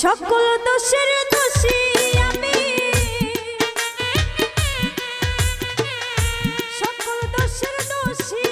সকল দোষের দোষী আমি। সকল দোষের দোষী